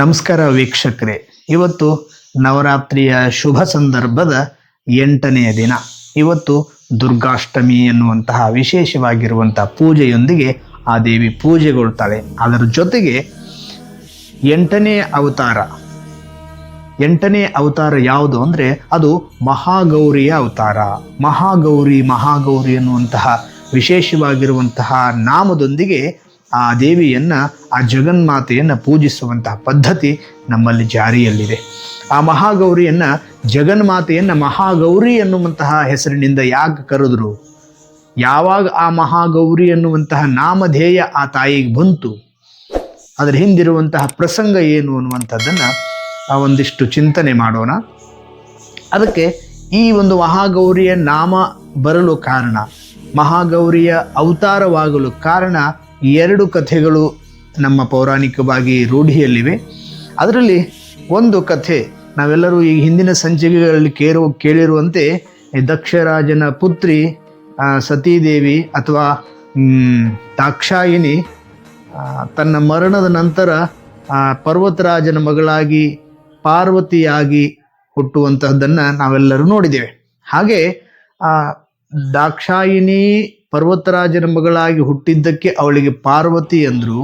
ನಮಸ್ಕಾರ ವೀಕ್ಷಕರೇ. ಇವತ್ತು ನವರಾತ್ರಿಯ ಶುಭ ಸಂದರ್ಭದ ಎಂಟನೆಯ ದಿನ. ಇವತ್ತು ದುರ್ಗಾಷ್ಟಮಿ ಎನ್ನುವಂತಹ ವಿಶೇಷವಾಗಿರುವಂತಹ ಪೂಜೆಯೊಂದಿಗೆ ಆ ದೇವಿ ಪೂಜೆಗೊಳ್ತಾಳೆ. ಅದರ ಜೊತೆಗೆ ಎಂಟನೇ ಅವತಾರ. ಎಂಟನೇ ಅವತಾರ ಯಾವುದು ಅಂದರೆ ಅದು ಮಹಾಗೌರಿಯ ಅವತಾರ. ಮಹಾಗೌರಿ ಮಹಾಗೌರಿ ಎನ್ನುವಂತಹ ವಿಶೇಷವಾಗಿರುವಂತಹ ನಾಮದೊಂದಿಗೆ ಆ ದೇವಿಯನ್ನ, ಆ ಜಗನ್ಮಾತೆಯನ್ನು ಪೂಜಿಸುವಂತಹ ಪದ್ಧತಿ ನಮ್ಮಲ್ಲಿ ಜಾರಿಯಲ್ಲಿದೆ. ಆ ಮಹಾಗೌರಿಯನ್ನು, ಜಗನ್ಮಾತೆಯನ್ನು ಮಹಾಗೌರಿ ಎನ್ನುವಂತಹ ಹೆಸರಿನಿಂದ ಯಾಕೆ ಕರೆದ್ರು? ಯಾವಾಗ ಆ ಮಹಾಗೌರಿ ಎನ್ನುವಂತಹ ನಾಮಧೇಯ ಆ ತಾಯಿಗೆ ಬಂತು? ಅದರ ಹಿಂದಿರುವಂತಹ ಪ್ರಸಂಗ ಏನು ಅನ್ನುವಂಥದ್ದನ್ನು ಆ ಒಂದಿಷ್ಟು ಚಿಂತನೆ ಮಾಡೋಣ. ಅದಕ್ಕೆ ಈ ಒಂದು ಮಹಾಗೌರಿಯ ನಾಮ ಬರಲು ಕಾರಣ, ಮಹಾಗೌರಿಯ ಅವತಾರವಾಗಲು ಕಾರಣ ಎರಡು ಕಥೆಗಳು ನಮ್ಮ ಪೌರಾಣಿಕವಾಗಿ ರೂಢಿಯಲ್ಲಿವೆ. ಅದರಲ್ಲಿ ಒಂದು ಕಥೆ ನಾವೆಲ್ಲರೂ ಈ ಹಿಂದಿನ ಸಂಚಿಕೆಗಳಲ್ಲಿ ಕೇರು, ಕೇಳಿರುವಂತೆ ದಕ್ಷರಾಜನ ಪುತ್ರಿ ಸತೀದೇವಿ ಅಥವಾ ದಾಕ್ಷಾಯಿನಿ ತನ್ನ ಮರಣದ ನಂತರ ಪರ್ವತರಾಜನ ಮಗಳಾಗಿ, ಪಾರ್ವತಿಯಾಗಿ ಹುಟ್ಟುವಂತಹದ್ದನ್ನು ನಾವೆಲ್ಲರೂ ನೋಡಿದ್ದೇವೆ. ಹಾಗೆ ದಾಕ್ಷಾಯಿನಿ ಪರ್ವತರಾಜನ ಮಗಳಾಗಿ ಹುಟ್ಟಿದ್ದಕ್ಕೆ ಅವಳಿಗೆ ಪಾರ್ವತಿ ಎಂದರು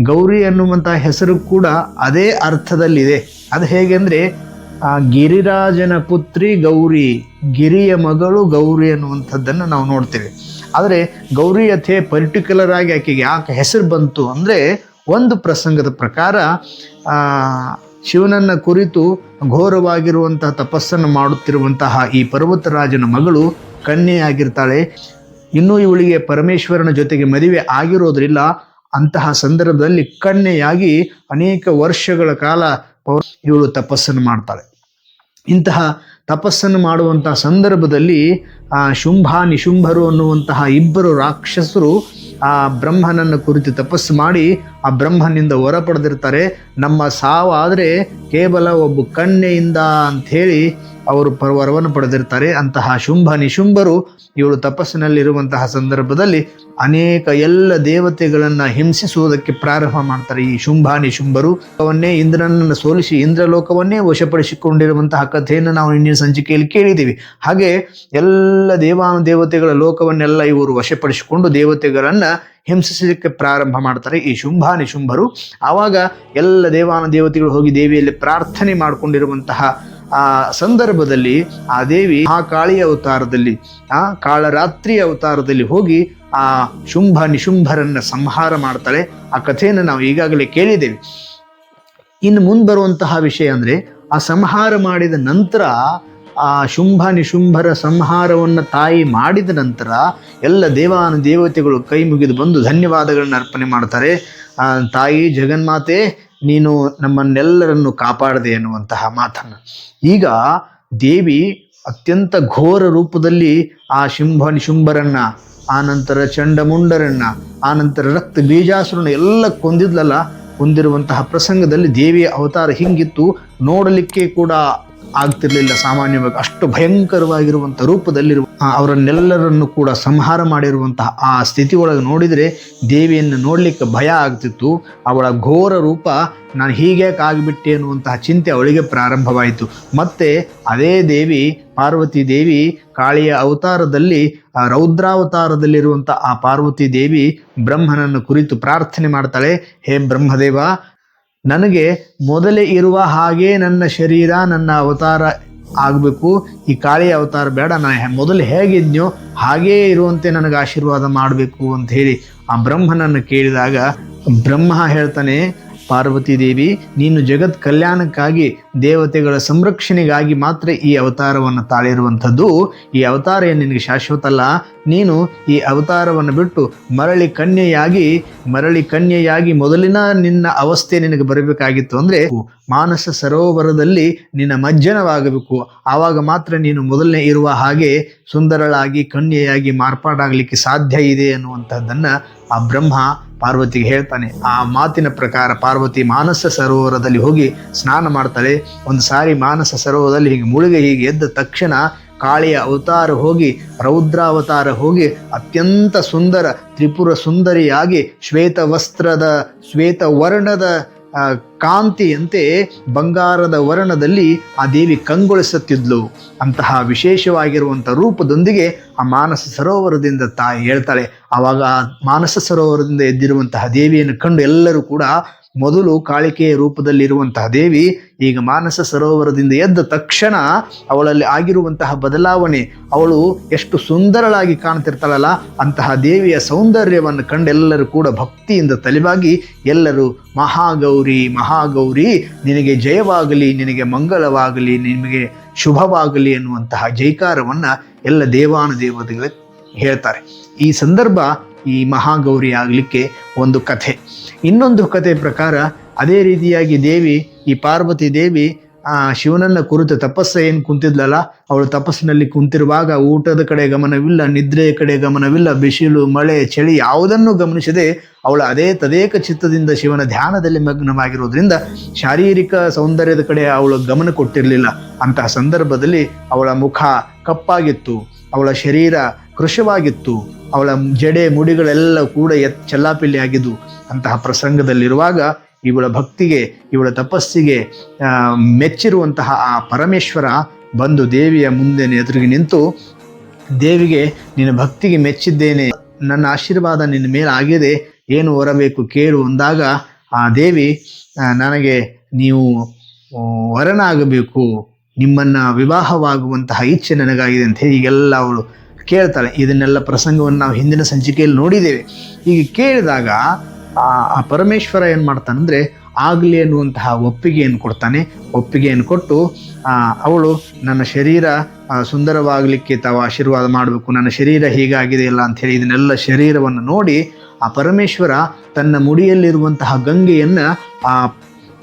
ಗೌರಿ ಅನ್ನುವಂಥ ಹೆಸರು ಕೂಡ ಅದೇ ಅರ್ಥದಲ್ಲಿದೆ. ಅದು ಹೇಗೆಂದರೆ, ಆ ಗಿರಿರಾಜನ ಪುತ್ರಿ ಗೌರಿ, ಗಿರಿಯ ಮಗಳು ಗೌರಿ ಅನ್ನುವಂಥದ್ದನ್ನು ನಾವು ನೋಡ್ತೇವೆ. ಆದರೆ ಗೌರಿ ಅಥೆ ಪರ್ಟಿಕ್ಯುಲರ್ ಆಗಿ ಆಕೆಗೆ ಯಾಕೆ ಹೆಸರು ಬಂತು ಅಂದರೆ, ಒಂದು ಪ್ರಸಂಗದ ಪ್ರಕಾರ ಶಿವನನ್ನ ಕುರಿತು ಘೋರವಾಗಿರುವಂತಹ ತಪಸ್ಸನ್ನು ಮಾಡುತ್ತಿರುವಂತಹ ಈ ಪರ್ವತರಾಜನ ಮಗಳು ಕನ್ಯೆಯಾಗಿರ್ತಾಳೆ. ಇನ್ನೂ ಇವಳಿಗೆ ಪರಮೇಶ್ವರನ ಜೊತೆಗೆ ಮದುವೆ ಆಗಿರೋದ್ರಿಲ್ಲ, ಅಂತಹ ಸಂದರ್ಭದಲ್ಲಿ ಕನ್ಯೆಯಾಗಿ ಅನೇಕ ವರ್ಷಗಳ ಕಾಲ ಇವಳು ತಪಸ್ಸನ್ನು ಮಾಡ್ತಾಳೆ. ಇಂತಹ ತಪಸ್ಸನ್ನು ಮಾಡುವಂತಹ ಸಂದರ್ಭದಲ್ಲಿ, ಆ, ಶುಂಭ ನಿಶುಂಭರು ಅನ್ನುವಂತಹ ಇಬ್ಬರು ರಾಕ್ಷಸರು, ಆ, ಬ್ರಹ್ಮನನ್ನು ಕುರಿತು ತಪಸ್ಸು ಮಾಡಿ, ಆ ಬ್ರಹ್ಮನಿಂದ ಹೊರ ಪಡೆದಿರ್ತಾರೆ. ನಮ್ಮ ಸಾವಾದರೆ ಕೇವಲ ಒಬ್ಬ ಕನ್ಯೆಯಿಂದ ಅಂಥೇಳಿ ಅವರು ವರವನ್ನು ಪಡೆದಿರ್ತಾರೆ. ಅಂತಹ ಶುಂಭ ನಿಶುಂಭರು ಇವಳು ತಪಸ್ಸಿನಲ್ಲಿರುವಂತಹ ಸಂದರ್ಭದಲ್ಲಿ ಅನೇಕ ಎಲ್ಲ ದೇವತೆಗಳನ್ನು ಹಿಂಸಿಸುವುದಕ್ಕೆ ಪ್ರಾರಂಭ ಮಾಡ್ತಾರೆ ಈ ಶುಂಭ ನಿಶುಂಭರು. ಅವನ್ನೇ ಇಂದ್ರನನ್ನು ಸೋಲಿಸಿ ಇಂದ್ರಲೋಕವನ್ನೇ ವಶಪಡಿಸಿಕೊಂಡಿರುವಂತಹ ಕಥೆಯನ್ನು ನಾವು ಇಂದಿನ ಸಂಚಿಕೆಯಲ್ಲಿ ಕೇಳಿದ್ದೀವಿ. ಹಾಗೆ ಎಲ್ಲ ದೇವಾನು ದೇವತೆಗಳ ಲೋಕವನ್ನೆಲ್ಲ ಇವರು ವಶಪಡಿಸಿಕೊಂಡು ದೇವತೆಗಳನ್ನು ಹಿಂಸಿಸಲಿಕ್ಕೆ ಪ್ರಾರಂಭ ಮಾಡ್ತಾರೆ ಈ ಶುಂಭ ನಿಶುಂಭರು. ಆವಾಗ ಎಲ್ಲ ದೇವಾನು ದೇವತೆಗಳು ಹೋಗಿ ದೇವಿಯಲ್ಲಿ ಪ್ರಾರ್ಥನೆ ಮಾಡಿಕೊಂಡಿರುವಂತಹ ಆ ಸಂದರ್ಭದಲ್ಲಿ ಆ ದೇವಿ ಆ ಕಾಳಿಯ ಅವತಾರದಲ್ಲಿ, ಆ ಕಾಳರಾತ್ರಿಯ ಅವತಾರದಲ್ಲಿ ಹೋಗಿ ಆ ಶುಂಭ ನಿಶುಂಭರನ್ನ ಸಂಹಾರ ಮಾಡ್ತಾಳೆ. ಆ ಕಥೆಯನ್ನು ನಾವು ಈಗಾಗಲೇ ಕೇಳಿದ್ದೇವೆ. ಇನ್ನು ಮುಂದೆ ಬರುವಂತಹ ವಿಷಯ ಅಂದ್ರೆ, ಆ ಸಂಹಾರ ಮಾಡಿದ ನಂತರ ಆ ಶುಂಭ ನಿಶುಂಭರ ಸಂಹಾರವನ್ನು ತಾಯಿ ಮಾಡಿದ ನಂತರ ಎಲ್ಲ ದೇವಾನು ದೇವತೆಗಳು ಕೈ ಮುಗಿದು ಬಂದು ಧನ್ಯವಾದಗಳನ್ನ ಅರ್ಪಣೆ ಮಾಡ್ತಾರೆ. ತಾಯಿ, ಜಗನ್ಮಾತೆ ನೀನು ನಮ್ಮನ್ನೆಲ್ಲರನ್ನು ಕಾಪಾಡದೆ ಎನ್ನುವಂತಹ ಮಾತನ್ನು. ಈಗ ದೇವಿ ಅತ್ಯಂತ ಘೋರ ರೂಪದಲ್ಲಿ ಆ ಶುಂಭ ನಿಶುಂಭರನ್ನ ಆನಂತರ ನಂತರ ಚಂಡಮುಂಡರನ್ನ ಆನಂತರ ನಂತರ ರಕ್ತ ಬೀಜಾಸುರನ ಎಲ್ಲ ಕೊಂದಿದ್ಲಲ್ಲ ಹೊಂದಿರುವಂತಹ ಪ್ರಸಂಗದಲ್ಲಿ ದೇವಿಯ ಅವತಾರ ಹಿಂಗಿತ್ತು. ನೋಡಲಿಕ್ಕೆ ಕೂಡ ಆಗ್ತಿರ್ಲಿಲ್ಲ ಸಾಮಾನ್ಯವಾಗಿ. ಅಷ್ಟು ಭಯಂಕರವಾಗಿರುವಂಥ ರೂಪದಲ್ಲಿರುವ ಅವರನ್ನೆಲ್ಲರನ್ನು ಕೂಡ ಸಂಹಾರ ಮಾಡಿರುವಂತಹ ಆ ಸ್ಥಿತಿ ಒಳಗೆ ನೋಡಿದರೆ ದೇವಿಯನ್ನು ನೋಡಲಿಕ್ಕೆ ಭಯ ಆಗ್ತಿತ್ತು. ಅವಳ ಘೋರ ರೂಪ, ನಾನು ಹೀಗೆ ಆಗಿಬಿಟ್ಟೆ ಅನ್ನುವಂತಹ ಚಿಂತೆ ಅವಳಿಗೆ ಪ್ರಾರಂಭವಾಯಿತು. ಮತ್ತೆ ಅದೇ ದೇವಿ, ಪಾರ್ವತಿ ದೇವಿ, ಕಾಳಿಯ ಅವತಾರದಲ್ಲಿ, ಆ ರೌದ್ರಾವತಾರದಲ್ಲಿರುವಂಥ ಆ ಪಾರ್ವತಿ ದೇವಿ ಬ್ರಹ್ಮನನ್ನು ಕುರಿತು ಪ್ರಾರ್ಥನೆ ಮಾಡ್ತಾಳೆ. ಹೇ ಬ್ರಹ್ಮದೇವ ನನಗೆ ಮೊದಲೇ ಇರುವ ಹಾಗೆ ನನ್ನ ಶರೀರ, ನನ್ನ ಅವತಾರ ಆಗಬೇಕು. ಈ ಕಾಳಿ ಅವತಾರ ಬೇಡ ನಾನು ಮೊದಲು ಹೇಗಿದ್ನೋ ಹಾಗೇ ಇರುವಂತೆ ನನಗೆ ಆಶೀರ್ವಾದ ಮಾಡಬೇಕು ಅಂತ ಹೇಳಿ ಆ ಬ್ರಹ್ಮನನ್ನು ಕೇಳಿದಾಗ ಬ್ರಹ್ಮ ಹೇಳ್ತಾನೆ ಪಾರ್ವತಿ ದೇವಿ, ನೀನು ಜಗತ್ ಕಲ್ಯಾಣಕ್ಕಾಗಿ, ದೇವತೆಗಳ ಸಂರಕ್ಷಣೆಗಾಗಿ ಮಾತ್ರ ಈ ಅವತಾರವನ್ನು ತಾಳಿರುವಂಥದ್ದು. ಈ ಅವತಾರ ಏನು ನಿನಗೆ ಶಾಶ್ವತ ಅಲ್ಲ? ನೀನು ಈ ಅವತಾರವನ್ನು ಬಿಟ್ಟು ಮರಳಿ ಕನ್ಯೆಯಾಗಿ ಮರಳಿ ಕನ್ಯೆಯಾಗಿ ಮೊದಲಿನ ನಿನ್ನ ಅವಸ್ಥೆ ನಿನಗೆ ಬರಬೇಕಾಗಿತ್ತು ಅಂದರೆ, ಮಾನಸ ಸರೋವರದಲ್ಲಿ ನಿನ್ನ ಮಜ್ಜನವಾಗಬೇಕು. ಆವಾಗ ಮಾತ್ರ ನೀನು ಮೊದಲನೇ ಇರುವ ಹಾಗೆ ಸುಂದರಳಾಗಿ, ಕನ್ಯೆಯಾಗಿ ಮಾರ್ಪಾಡಾಗಲಿಕ್ಕೆ ಸಾಧ್ಯ ಇದೆ ಅನ್ನುವಂಥದ್ದನ್ನು ಆ ಬ್ರಹ್ಮ ಪಾರ್ವತಿಗೆ ಹೇಳ್ತಾನೆ, ಆ ಮಾತಿನ ಪ್ರಕಾರ ಪಾರ್ವತಿ ಮಾನಸ ಸರೋವರದಲ್ಲಿ ಹೋಗಿ ಸ್ನಾನ ಮಾಡ್ತಾಳೆ. ಒಂದು ಸಾರಿ ಮಾನಸ ಸರೋವರದಲ್ಲಿ ಹೀಗೆ ಮುಳುಗೆ ಹೀಗೆ ಎದ್ದ ತಕ್ಷಣ ಕಾಳಿಯ ಅವತಾರ ಹೋಗಿ, ರೌದ್ರಾವತಾರ ಹೋಗಿ, ಅತ್ಯಂತ ಸುಂದರ ತ್ರಿಪುರ ಸುಂದರಿಯಾಗಿ ಶ್ವೇತ ವಸ್ತ್ರದ ಶ್ವೇತ ವರ್ಣದ ಕಾಂತಿಯಂತೆ ಬಂಗಾರದ ವರ್ಣದಲ್ಲಿ ಆ ದೇವಿ ಕಂಗೊಳಿಸುತ್ತಿದ್ಲು. ಅಂತಹ ವಿಶೇಷವಾಗಿರುವಂಥ ರೂಪದೊಂದಿಗೆ ಆ ಮಾನಸ ಸರೋವರದಿಂದ ತಾಯಿ ಹೇಳ್ತಾಳೆ, ಆವಾಗ ಮಾನಸ ಸರೋವರದಿಂದ ಎದ್ದಿರುವಂತಹ ದೇವಿಯನ್ನು ಕಂಡು ಎಲ್ಲರೂ ಕೂಡ ಮೊದಲು ಕಾಳಿಕೆಯ ರೂಪದಲ್ಲಿರುವಂತಹ ದೇವಿ, ಈಗ ಮಾನಸ ಸರೋವರದಿಂದ ಎದ್ದ ತಕ್ಷಣ ಅವಳಲ್ಲಿ ಆಗಿರುವಂತಹ ಬದಲಾವಣೆ, ಅವಳು ಎಷ್ಟು ಸುಂದರಳಾಗಿ ಕಾಣ್ತಿರ್ತಾಳಲ್ಲ, ಅಂತಹ ದೇವಿಯ ಸೌಂದರ್ಯವನ್ನು ಕಂಡೆಲ್ಲರೂ ಕೂಡ ಭಕ್ತಿಯಿಂದ ತಲೆಬಾಗಿ, ಎಲ್ಲರೂ, ಮಹಾಗೌರಿ ಮಹಾಗೌರಿ, ನಿನಗೆ ಜಯವಾಗಲಿ, ನಿನಗೆ ಮಂಗಳವಾಗಲಿ ನಿಮಗೆ ಶುಭವಾಗಲಿ ಎನ್ನುವಂತಹ ಜೈಕಾರವನ್ನು ಎಲ್ಲ ದೇವಾನುದೇವತೆಗಳು ಹೇಳ್ತಾರೆ. ಈ ಸಂದರ್ಭ ಈ ಮಹಾಗೌರಿ ಆಗಲಿಕ್ಕೆ ಒಂದು ಕಥೆ. ಇನ್ನೊಂದು ಕತೆ ಪ್ರಕಾರ ಅದೇ ರೀತಿಯಾಗಿ ದೇವಿ, ಈ ಪಾರ್ವತಿ ದೇವಿ, ಆ ಶಿವನನ್ನ ಕುರಿತು ತಪಸ್ಸ ಏನು ಕುಂತಿದ್ಲಲ್ಲ, ಅವಳು ತಪಸ್ಸಿನಲ್ಲಿ ಕುಂತಿರುವಾಗ ಊಟದ ಕಡೆ ಗಮನವಿಲ್ಲ, ನಿದ್ರೆಯ ಕಡೆ ಗಮನವಿಲ್ಲ, ಬಿಸಿಲು, ಮಳೆ, ಚಳಿ ಯಾವುದನ್ನು ಗಮನಿಸದೆ ಅವಳು ಅದೇ ತದೇಕ ಚಿತ್ತದಿಂದ ಶಿವನ ಧ್ಯಾನದಲ್ಲಿ ಮಗ್ನವಾಗಿರೋದ್ರಿಂದ ಶಾರೀರಿಕ ಸೌಂದರ್ಯದ ಕಡೆ ಅವಳು ಗಮನ ಕೊಟ್ಟಿರಲಿಲ್ಲ. ಅಂತಹ ಸಂದರ್ಭದಲ್ಲಿ ಅವಳ ಮುಖ ಕಪ್ಪಾಗಿತ್ತು. ಅವಳ ಶರೀರ ಕೃಶವಾಗಿತ್ತು. ಅವಳ ಜಡೆ ಮುಡಿಗಳೆಲ್ಲ ಕೂಡ ಎತ್ ಚೆಲ್ಲಾಪಿಲ್ಲಿ ಆಗಿದ್ದು ಅಂತಹ ಪ್ರಸಂಗದಲ್ಲಿರುವಾಗ ಇವಳ ಭಕ್ತಿಗೆ, ಇವಳ ತಪಸ್ಸಿಗೆ ಮೆಚ್ಚಿರುವಂತಹ ಆ ಪರಮೇಶ್ವರ ಬಂದು ದೇವಿಯ ಮುಂದೆ ಎದುರಿಗೆ ನಿಂತು, ದೇವಿಗೆ ನಿನ್ನ ಭಕ್ತಿಗೆ ಮೆಚ್ಚಿದ್ದೇನೆ, ನನ್ನ ಆಶೀರ್ವಾದ ನಿನ್ನ ಮೇಲೆ ಆಗಿದೆ, ಏನು ಹೊರಬೇಕು ಕೇಳು ಅಂದಾಗ ಆ ದೇವಿ ನನಗೆ ನೀವು ವರನಾಗಬೇಕು. ನಿಮ್ಮನ್ನ ವಿವಾಹವಾಗುವಂತಹ ಇಚ್ಛೆ ನನಗಾಗಿದೆ ಅಂತ ಹೇಳಿ ಈಗೆಲ್ಲ ಅವಳು ಕೇಳ್ತಾಳೆ. ಇದನ್ನೆಲ್ಲ ಪ್ರಸಂಗವನ್ನು ನಾವು ಹಿಂದಿನ ಸಂಚಿಕೆಯಲ್ಲಿ ನೋಡಿದ್ದೇವೆ. ಈಗ ಕೇಳಿದಾಗ ಆ ಪರಮೇಶ್ವರ ಏನು ಮಾಡ್ತಾನಂದ್ರೆ ಆಗಲಿ ಅನ್ನುವಂತಹ ಒಪ್ಪಿಗೆಯನ್ನು ಕೊಡ್ತಾನೆ. ಒಪ್ಪಿಗೆಯನ್ನು ಕೊಟ್ಟು ಅವಳು ನನ್ನ ಶರೀರ ಸುಂದರವಾಗಲಿಕ್ಕೆ ತಾವು ಆಶೀರ್ವಾದ ಮಾಡಬೇಕು, ನನ್ನ ಶರೀರ ಹೀಗಾಗಿದೆ ಇಲ್ಲ ಅಂತ ಹೇಳಿ ಇದನ್ನೆಲ್ಲ ಶರೀರವನ್ನು ನೋಡಿ ಆ ಪರಮೇಶ್ವರ ತನ್ನ ಮುಡಿಯಲ್ಲಿರುವಂತಹ ಗಂಗೆಯನ್ನು ಆ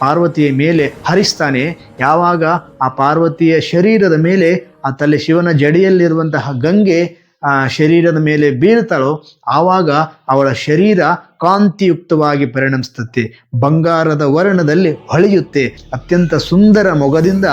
ಪಾರ್ವತಿಯ ಮೇಲೆ ಹರಿಸ್ತಾನೆ. ಯಾವಾಗ ಆ ಪಾರ್ವತಿಯ ಶರೀರದ ಮೇಲೆ ಆ ತಲೆ ಶಿವನ ಜಡಿಯಲ್ಲಿರುವಂತಹ ಗಂಗೆ ಶರೀರದ ಮೇಲೆ ಬೀಳ್ತಾಳೋ ಆವಾಗ ಅವಳ ಶರೀರ ಕಾಂತಿಯುಕ್ತವಾಗಿ ಪರಿಣಮಿಸ್ತತೆ. ಬಂಗಾರದ ವರ್ಣದಲ್ಲಿ ಹೊಳೆಯುತ್ತೆ ಅತ್ಯಂತ ಸುಂದರ ಮೊಗದಿಂದ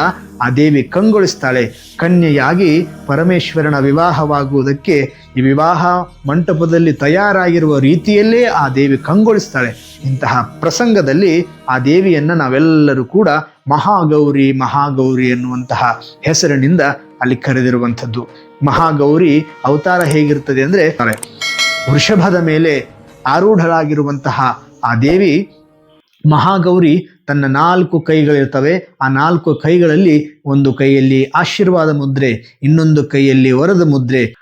ಆ ದೇವಿ ಕಂಗೊಳಿಸ್ತಾಳೆ. ಕನ್ಯೆಯಾಗಿ ಪರಮೇಶ್ವರನ ವಿವಾಹವಾಗುವುದಕ್ಕೆ ಈ ವಿವಾಹ ಮಂಟಪದಲ್ಲಿ ತಯಾರಾಗಿರುವ ರೀತಿಯಲ್ಲೇ ಆ ದೇವಿ ಕಂಗೊಳಿಸ್ತಾಳೆ. ಇಂತಹ ಪ್ರಸಂಗದಲ್ಲಿ ಆ ದೇವಿಯನ್ನು ನಾವೆಲ್ಲರೂ ಕೂಡ ಮಹಾಗೌರಿ ಮಹಾಗೌರಿ ಎನ್ನುವಂತಹ ಹೆಸರಿನಿಂದ ಅಲ್ಲಿ ಕರೆದಿರುವಂಥದ್ದು. ಮಹಾಗೌರಿ ಅವತಾರ ಹೇಗಿರ್ತದೆ ಅಂದರೆ ವೃಷಭದ ಮೇಲೆ ಆರೂಢರಾಗಿರುವಂತಹ ಆ ದೇವಿ, ಮಹಾಗೌರಿ ತನ್ನ ನಾಲ್ಕು ಕೈಗಳಿರ್ತವೆ. ಆ ನಾಲ್ಕು ಕೈಗಳಲ್ಲಿ ಒಂದು ಕೈಯಲ್ಲಿ ಆಶೀರ್ವಾದ ಮುದ್ರೆ, ಇನ್ನೊಂದು ಕೈಯಲ್ಲಿ ವರದ ಮುದ್ರೆ,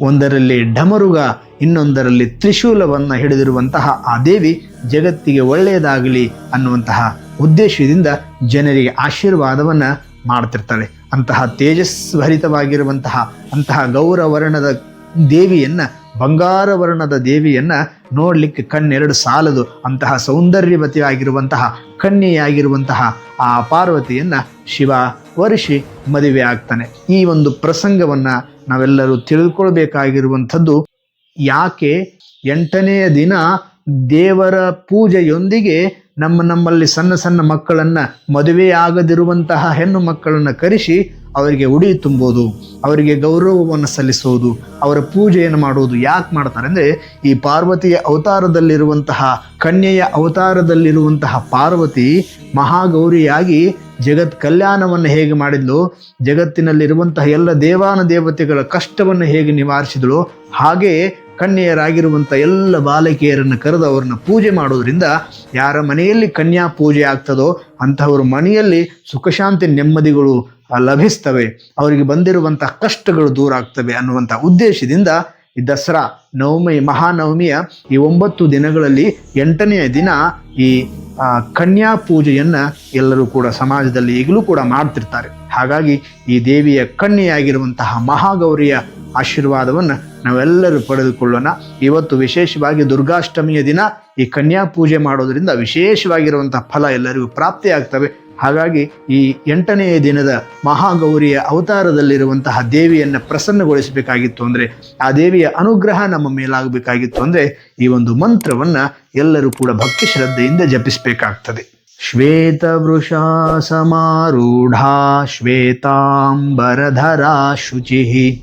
ಒಂದರಲ್ಲಿ ಢಮರುಗ ಇನ್ನೊಂದರಲ್ಲಿ ತ್ರಿಶೂಲವನ್ನು ಹಿಡಿದಿರುವಂತಹ ಆ ದೇವಿ ಜಗತ್ತಿಗೆ ಒಳ್ಳೆಯದಾಗಲಿ ಅನ್ನುವಂತಹ ಉದ್ದೇಶದಿಂದ ಜನರಿಗೆ ಆಶೀರ್ವಾದವನ್ನು ಮಾಡ್ತಿರ್ತಾಳೆ ಅಂತಹ ತೇಜಸ್ಭರಿತವಾಗಿರುವಂತಹ ಅಂತಹ ಗೌರವರ್ಣದ ದೇವಿಯನ್ನ ಬಂಗಾರ ವರ್ಣದ ದೇವಿಯನ್ನ ನೋಡ್ಲಿಕ್ಕೆ ಕಣ್ಣೆರಡು ಸಾಲದು. ಅಂತಹ ಸೌಂದರ್ಯವತಿಯಾಗಿರುವಂತಹ, ಕನ್ಯೆಯಾಗಿರುವಂತಹ ಆ ಪಾರ್ವತಿಯನ್ನ ಶಿವ ವರ್ಷಿ ಮದುವೆ ಆಗ್ತಾನೆ. ಈ ಒಂದು ಪ್ರಸಂಗವನ್ನ ನಾವೆಲ್ಲರೂ ತಿಳಿದುಕೊಳ್ಬೇಕಾಗಿರುವಂಥದ್ದು ಯಾಕೆ ಎಂಟನೆಯ ದಿನ ದೇವರ ಪೂಜೆಯೊಂದಿಗೆ ನಮ್ಮ ನಮ್ಮಲ್ಲಿ ಸಣ್ಣ ಸಣ್ಣ ಮಕ್ಕಳನ್ನ ಮದುವೆಯಾಗದಿರುವಂತಹ ಹೆಣ್ಣು ಮಕ್ಕಳನ್ನು ಕರೆಸಿ ಅವರಿಗೆ ಉಡಿ ತುಂಬೋದು, ಅವರಿಗೆ ಗೌರವವನ್ನು ಸಲ್ಲಿಸುವುದು ಅವರ ಪೂಜೆಯನ್ನು ಮಾಡುವುದು ಯಾಕೆ ಮಾಡ್ತಾರೆ ಅಂದರೆ ಈ ಪಾರ್ವತಿಯ ಅವತಾರದಲ್ಲಿರುವಂತಹ, ಕನ್ಯೆಯ ಅವತಾರದಲ್ಲಿರುವಂತಹ ಪಾರ್ವತಿ ಮಹಾಗೌರಿಯಾಗಿ ಜಗತ್ ಕಲ್ಯಾಣವನ್ನು ಹೇಗೆ ಮಾಡಿದ್ಲು, ಜಗತ್ತಿನಲ್ಲಿರುವಂತಹ ಎಲ್ಲ ದೇವಾನ ದೇವತೆಗಳ ಕಷ್ಟವನ್ನು ಹೇಗೆ ನಿವಾರಿಸಿದಳು ಹಾಗೆಯೇ ಕನ್ಯೆಯರಾಗಿರುವಂಥ ಎಲ್ಲ ಬಾಲಕಿಯರನ್ನು ಕರೆದು ಅವರನ್ನು ಪೂಜೆ ಮಾಡೋದ್ರಿಂದ ಯಾರ ಮನೆಯಲ್ಲಿ ಕನ್ಯಾ ಪೂಜೆ ಆಗ್ತದೋ ಅಂತಹವ್ರ ಮನೆಯಲ್ಲಿ ಸುಖಶಾಂತಿ ನೆಮ್ಮದಿಗಳು ಲಭಿಸ್ತವೆ. ಅವರಿಗೆ ಬಂದಿರುವಂಥ ಕಷ್ಟಗಳು ದೂರ ಆಗ್ತವೆ ಅನ್ನುವಂಥ ಉದ್ದೇಶದಿಂದ ಈ ದಸರಾ ನವಮಿ, ಮಹಾನವಮಿಯ ಈ ಒಂಬತ್ತು ದಿನಗಳಲ್ಲಿ ಎಂಟನೆಯ ದಿನ ಈ ಕನ್ಯಾ ಪೂಜೆಯನ್ನು ಎಲ್ಲರೂ ಕೂಡ ಸಮಾಜದಲ್ಲಿ ಈಗಲೂ ಕೂಡ ಮಾಡ್ತಿರ್ತಾರೆ. ಹಾಗಾಗಿ ಈ ದೇವಿಯ ಕನ್ಯೆಯಾಗಿರುವಂತಹ ಮಹಾಗೌರಿಯ ಆಶೀರ್ವಾದವನ್ನು ನಾವೆಲ್ಲರೂ ಪಡೆದುಕೊಳ್ಳೋಣ. ಇವತ್ತು ವಿಶೇಷವಾಗಿ ದುರ್ಗಾಷ್ಟಮಿಯ ದಿನ ಈ ಕನ್ಯಾ ಪೂಜೆ ಮಾಡೋದರಿಂದ ವಿಶೇಷವಾಗಿರುವಂತಹ ಫಲ ಎಲ್ಲರಿಗೂ ಪ್ರಾಪ್ತಿಯಾಗ್ತವೆ. ಹಾಗಾಗಿ ಈ ಎಂಟನೆಯ ದಿನದ ಮಹಾಗೌರಿಯ ಅವತಾರದಲ್ಲಿರುವಂತಹ ದೇವಿಯನ್ನು ಪ್ರಸನ್ನಗೊಳಿಸಬೇಕಾಗಿತ್ತು ಅಂದರೆ ಆ ದೇವಿಯ ಅನುಗ್ರಹ ನಮ್ಮ ಮೇಲಾಗಬೇಕಾಗಿತ್ತು ಅಂದರೆ ಈ ಒಂದು ಮಂತ್ರವನ್ನ ಎಲ್ಲರೂ ಕೂಡ ಭಕ್ತಿ ಶ್ರದ್ಧೆಯಿಂದ ಜಪಿಸಬೇಕಾಗ್ತದೆ. ಶ್ವೇತವೃಷಾ ಸಮಾರೂಢ ಶ್ವೇತಾಂಬರಧರಾ ಶುಚಿ.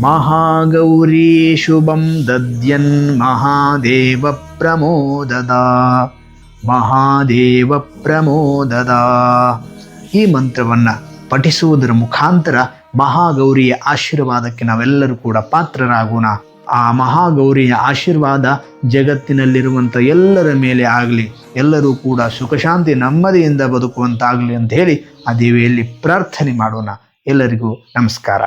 ಮಹಾಗೌರಿ ಶುಭಂ ದದ್ಯನ್ ಮಹಾದೇವ ಪ್ರಮೋದದ. ಮಹಾದೇವ ಪ್ರಮೋದದ. ಈ ಮಂತ್ರವನ್ನು ಪಠಿಸುವುದರ ಮುಖಾಂತರ ಮಹಾಗೌರಿಯ ಆಶೀರ್ವಾದಕ್ಕೆ ನಾವೆಲ್ಲರೂ ಕೂಡ ಪಾತ್ರರಾಗೋಣ. ಆ ಮಹಾಗೌರಿಯ ಆಶೀರ್ವಾದ ಜಗತ್ತಿನಲ್ಲಿರುವಂಥ ಎಲ್ಲರ ಮೇಲೆ ಆಗಲಿ, ಎಲ್ಲರೂ ಕೂಡ ಸುಖಶಾಂತಿ ನೆಮ್ಮದಿಯಿಂದ ಬದುಕುವಂತಾಗಲಿ ಅಂತ ಹೇಳಿ ಆ ದೇವಿಯಲ್ಲಿ ಪ್ರಾರ್ಥನೆ ಮಾಡೋಣ. ಎಲ್ಲರಿಗೂ ನಮಸ್ಕಾರ.